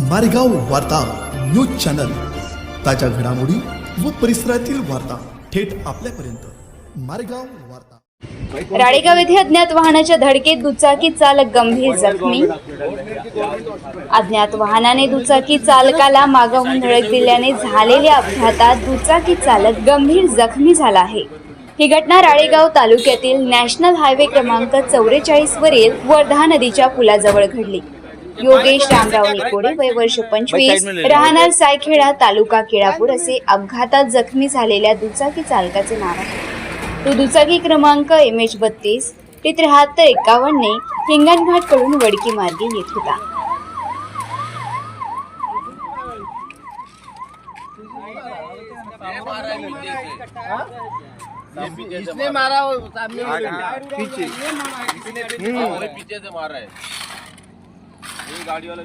मारेगाव वार्ता news channel. ताज्या घडामोडी व परिसरातील वार्ता थेट आपल्यापर्यंत. मारेगाव वार्ता. राळेगाव येथे अज्ञात वाहनाच्या धडकेत दुचाकी चालक गंभीर जखमी. अज्ञात वाहनाने दुचाकी चालकाला मागाहून धडक दिल्याने झालेल्या अपघातात दुचाकी चालक गंभीर जखमी झाला आहे. ही घटना राळेगाव तालुक्यातील नॅशनल हायवे क्रमांक चौवेचाळीस वरील वर्धा नदीच्या पुलाजवळ घडली. योगेश रामराव निकोडे वय वर्ष पंचवीस राहणार सायखेडा तालुका केळापूर असे अपघातात जखमी झालेल्या दुचाकी चालकाचे नाव आहे. तो दुचाकी क्रमांक एम एच बत्तीस ते त्र्याहत्तर एकावन्नने हिंगणघाटकडून वडकी मार्गे येत होता. इसने मारा वो सामने पीछे पीछे से मार रहा ये गाड़ी वाले